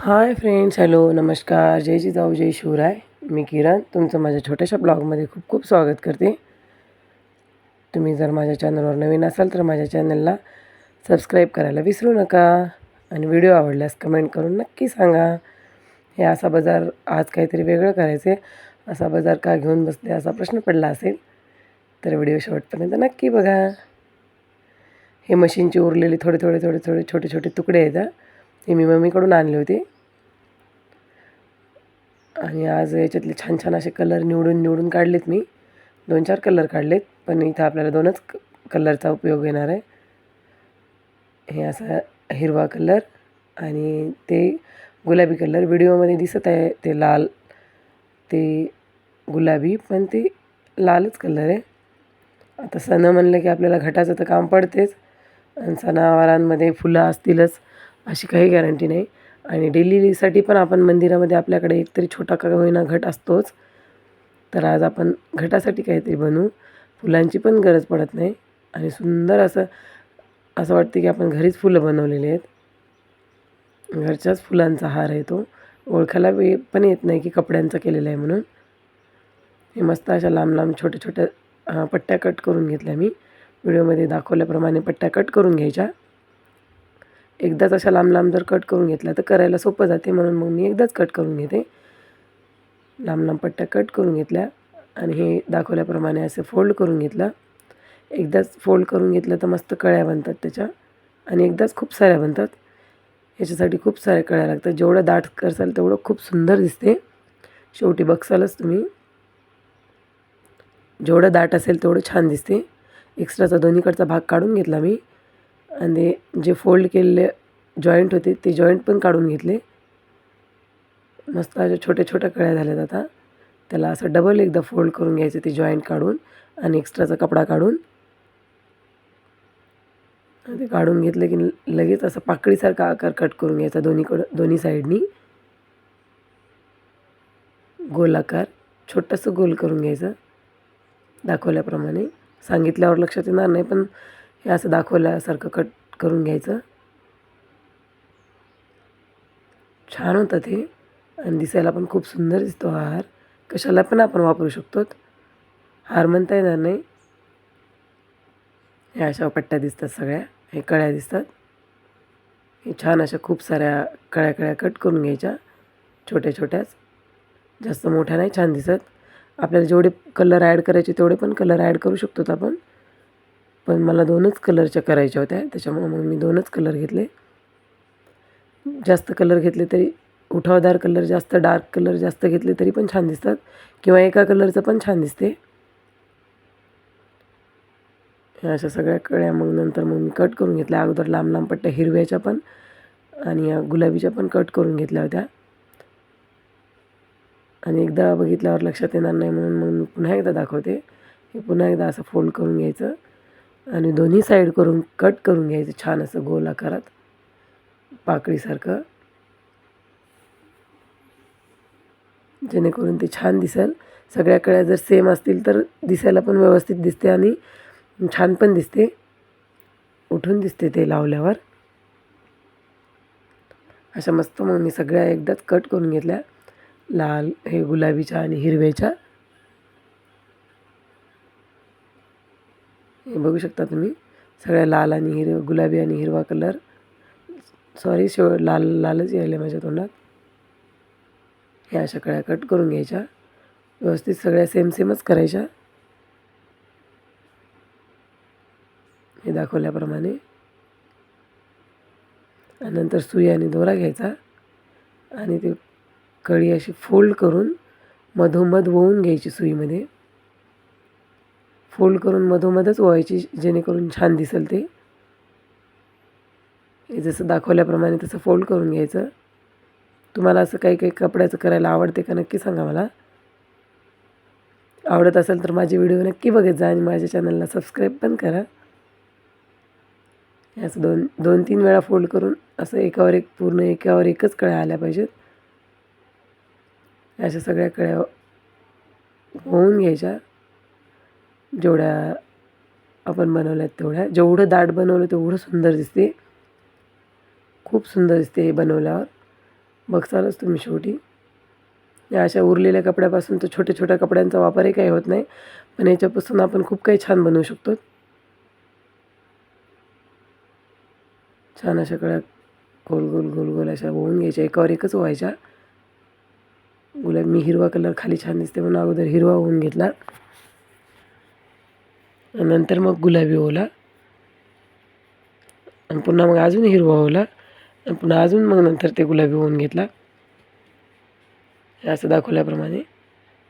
Hi friends hello नमस्कार. जय जिजाऊ जय शिवराय. मी किरण. तुमचं माझ्या छोट्याशा ब्लॉगमध्ये खूप खूप स्वागत करते. तुम्ही जर माझ्या चॅनलवर नवीन असाल तर माझ्या चॅनलला सबस्क्राईब करायला विसरू नका आणि व्हिडिओ आवडल्यास कमेंट करून नक्की सांगा. हे असा बाजार आज काहीतरी वेगळं करायचे असा बाजार का घेऊन बसले असा प्रश्न पडला असेल तर व्हिडिओ शेवटपर्यंत नक्की बघा. हे मशीनचे उरलेले थोडे थोडे थोडे थोडे छोटे छोटे तुकडे आहेत ते हे मी मम्मीकडून आणले होते. आणि आज याच्यातले छान छान असे कलर निवडून निवडून काढलेत मी. दोन चार कलर काढलेत पण इथं आपल्याला दोनच क कलरचा उपयोग येणार आहे. हे असा हिरवा कलर आणि ते गुलाबी कलर. व्हिडिओमध्ये दिसत आहे ते लाल ते गुलाबी पण ते लालच कलर आहे. आता सण म्हणलं की आपल्याला घटाचं तर काम पडतेच. आणि सणावारांमध्ये फुलं असतीलच. अशी काही गॅरंटी नाही. आणि डेलीसाठी पण आपण मंदिरामध्ये आपल्याकडे एकतरी छोटा का होईना घट असतोच. तर आज आपण घटासाठी काहीतरी बनवू फुलांची पण गरज पडत नाही. आणि सुंदर असं असं वाटतं की आपण घरीच फुलं बनवलेली आहेत. घरच्याच फुलांचा हार आहे तो. ओळखायला पण येत नाही की कपड्यांचा केलेला आहे म्हणून. हे मस्त अशा लांब लांब छोट्या छोट्या पट्ट्या कट करून घेतल्या मी. व्हिडिओमध्ये दाखवल्याप्रमाणे पट्ट्या कट करून घ्यायच्या. एकदाच अशा लांब लांब जर कट करून घेतला तर करायला सोपं जाते. म्हणून मग मी एकदाच कट करून घेते. लांब लांब पट्ट्या कट करून घेतल्या आणि हे दाखवल्याप्रमाणे असे फोल्ड करून घेतलं. एकदाच फोल्ड करून घेतलं तर मस्त कळ्या बनतात त्याच्या. आणि एकदाच खूप साऱ्या बनतात. याच्यासाठी खूप साऱ्या कळ्या लागतात. जेवढं दाट करसाल तेवढं खूप सुंदर दिसते. शेवटी बघसालच तुम्ही. जेवढं दाट असेल तेवढं छान दिसते. एक्स्ट्राचा दोन्हीकडचा भाग काढून घेतला मी. आणि जे फोल्ड केलेले जॉईंट होते ते जॉईंट पण काढून घेतले. मस्त अशा छोट्या छोट्या कळ्या झाल्यात आता. त्याला असं डबल एकदा फोल्ड करून घ्यायचं ते जॉईंट काढून आणि एक्स्ट्राचा कपडा काढून. आणि ते काढून घेतलं की लगेच असं पाकळीसारखा आकार कट करून घ्यायचा दोन्हीकडं दोन्ही साईडनी गोलाकार छोटंसं गोल करून घ्यायचं. दाखवल्याप्रमाणे. सांगितल्यावर लक्षात येणार नाही पण हे असं दाखवल्यासारखं कट करून घ्यायचं. छान होतं ते. आणि दिसायला पण खूप सुंदर दिसतो हा हार. कशाला पण आपण वापरू शकतो. हार म्हणता येणार नाही. ह्या अशा पट्ट्या दिसतात सगळ्या. हे कळ्या दिसतात. हे छान अशा खूप साऱ्या कळ्या कळ्या कट करून घ्यायच्या. छोट्या छोट्याच. जास्त मोठ्या नाही छान दिसत. आपल्याला जेवढे कलर ॲड करायचे तेवढे पण कलर ॲड करू शकतो आपण. पण मला दोनच कलरच्या करायच्या होत्या त्याच्यामुळे मग मी दोनच कलर घेतले. जास्त कलर घेतले तरी उठावदार कलर जास्त डार्क कलर जास्त घेतले तरी पण छान दिसतात किंवा एका कलरचं पण छान दिसते. अशा सगळ्या कळ्या मग नंतर मग मी कट करून घेतल्या. अगोदर लांब लांब पट्ट्या हिरव्याच्या पण आणि गुलाबीच्या पण कट करून घेतल्या होत्या. आणि एकदा बघितल्यावर लक्षात येणार नाही म्हणून मग मी पुन्हा एकदा दाखवते. हे पुन्हा एकदा असं फोल्ड करून घ्यायचं. आणि दोन्ही साईड करून कट करून घ्यायचं छान असं गोल आकारात. पाकळीसारखं. जेणेकरून ते छान दिसेल. सगळ्या कळ्या जर सेम असतील तर दिसायला पण व्यवस्थित दिसते आणि छान पण दिसते. उठून दिसते ते लावल्यावर. अशा मस्त मग मी सगळ्या एकदाच कट करून घेतल्या. लाल हे गुलाबीच्या आणि हिरव्याच्या. हे बघू शकता तुम्ही. सगळ्या लाल आणि हिरव गुलाबी आणि हिरवा कलर. सॉरी शेव लाल लालच यायला माझ्या तोंडात. ह्या अशा कळ्या कट करून घ्यायच्या. व्यवस्थित सगळ्या सेम सेमच करायच्या. हे दाखवल्याप्रमाणे. आणि नंतर सुई आणि दोरा घ्यायचा. आणि ते कळी अशी फोल्ड करून मधोमध वळून घ्यायची सुईमध्ये. फोल्ड करून मधोमधच ओवायची जेणेकरून छान दिसेल ते. हे जसं दाखवल्याप्रमाणे तसं फोल्ड करून घ्यायचं. तुम्हाला असं काही काही कपड्याचं करायला आवडते का नक्की सांगा मला. आवडत असेल तर माझे व्हिडिओ नक्की बघत जा आणि माझ्या चॅनलला सबस्क्राईब पण करा. हे असं दोन दोन तीन वेळा फोल्ड करून असं एकावर एक पूर्ण एकावर एकच कळ्या आल्या पाहिजेत. अशा सगळ्या कळ्या होऊन घ्यायच्या. जेवढ्या आपण बनवल्यात तेवढ्या जेवढं दाट बनवलं तेवढं सुंदर दिसते. खूप सुंदर दिसते हे बनवल्यावर. बघसालच तुम्ही शेवटी. या अशा उरलेल्या कपड्यापासून तर छोट्या छोट्या कपड्यांचा वापरही काही होत नाही पण याच्यापासून आपण खूप काही छान बनवू शकतो. छान अशा कळ्या गोल गोल गोल गोल अशा होऊन घ्यायच्या. एकावर एकच व्हायच्या. गुलाब मी हिरवा कलर खाली छान दिसते म्हणून अगोदर हिरवा होऊन घेतला. नंतर मग गुलाबी ओला. आणि पुन्हा मग अजून हिरवा ओला. आणि पुन्हा अजून मग नंतर ते गुलाबी होऊन घेतला. हे असं दाखवल्याप्रमाणे.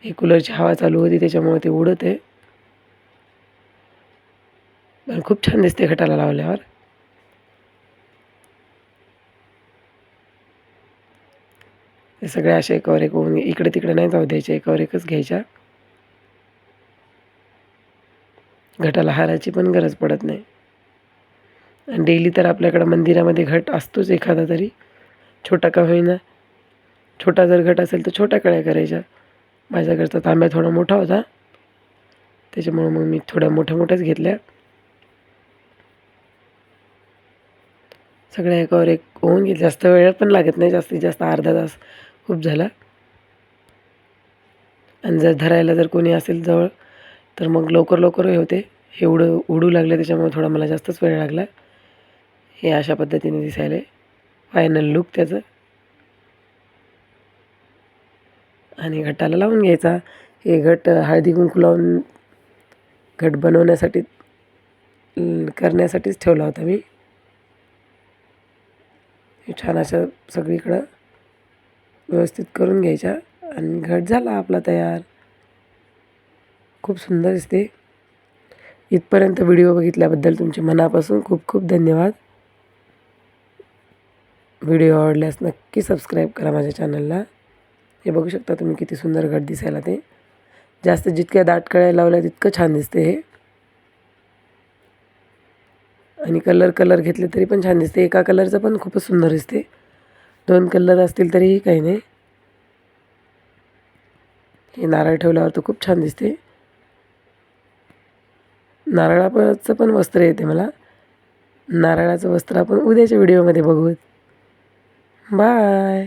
हे कूलरची हवा चालू होती त्याच्यामुळे ते उडत आहे. पण खूप छान दिसते खटाला लावल्यावर. हे सगळे असे एकावर एक होऊन इकडे तिकडे नाही जाऊ द्यायचे एकावर एकच घ्यायच्या. घटाला हाराची पण गरज पडत नाही. आणि डेली तर आपल्याकडं मंदिरामध्ये घट असतोच एखादा तरी. छोटा का होईना. छोटा जर घट असेल तर छोट्या कळ्या करायच्या. माझ्याकडचा तांब्या थोडा मोठा होता. त्याच्यामुळं मग मी थोड्या मोठ्या मोठ्याच घेतल्या. सगळ्या एकावर एक होऊन घेतल्या जास्त वेळ पण लागत नाही. जास्तीत जास्त अर्धा तास खूप झाला. आणि जर धरायला जर कोणी असेल जवळ तर मग लवकर लवकर हे होते. हे उडू लागले त्याच्यामुळे थोडा मला जास्तच वेळ लागला. हे अशा पद्धतीने दिसायला. फायनल लुक त्याचं. आणि घटाला लावून घ्यायचा. हे घट हळदी कुंकू लावून घट बनवण्यासाठी करण्यासाठीच ठेवला होता मी. छान असं सगळीकडं व्यवस्थित करून घ्यायच्या. आणि घट झाला आपला तयार. खूप सुंदर दिसते. इथपर्यंत व्हिडिओ बघितल्याबद्दल तुमचे मनापासून खूप खूप धन्यवाद. व्हिडिओ आवडल्यास नक्की सबस्क्राईब करा माझ्या चॅनलला. हे बघू शकता तुम्ही किती सुंदर घट दिसायला ते. जास्त जितक्या दाट कळ्या लावल्या तितकं छान दिसते हे. आणि कलर कलर घेतले तरी पण छान दिसते. एका कलरचं पण खूपच सुंदर दिसते. दोन कलर असतील तरीही काही नाही. हे नारळ ठेवल्यावर तर खूप छान दिसते. नारळाचं पण वस्त्र येते मला. नारळाचं वस्त्र आपण उद्याच्या व्हिडिओमध्ये बघू बाय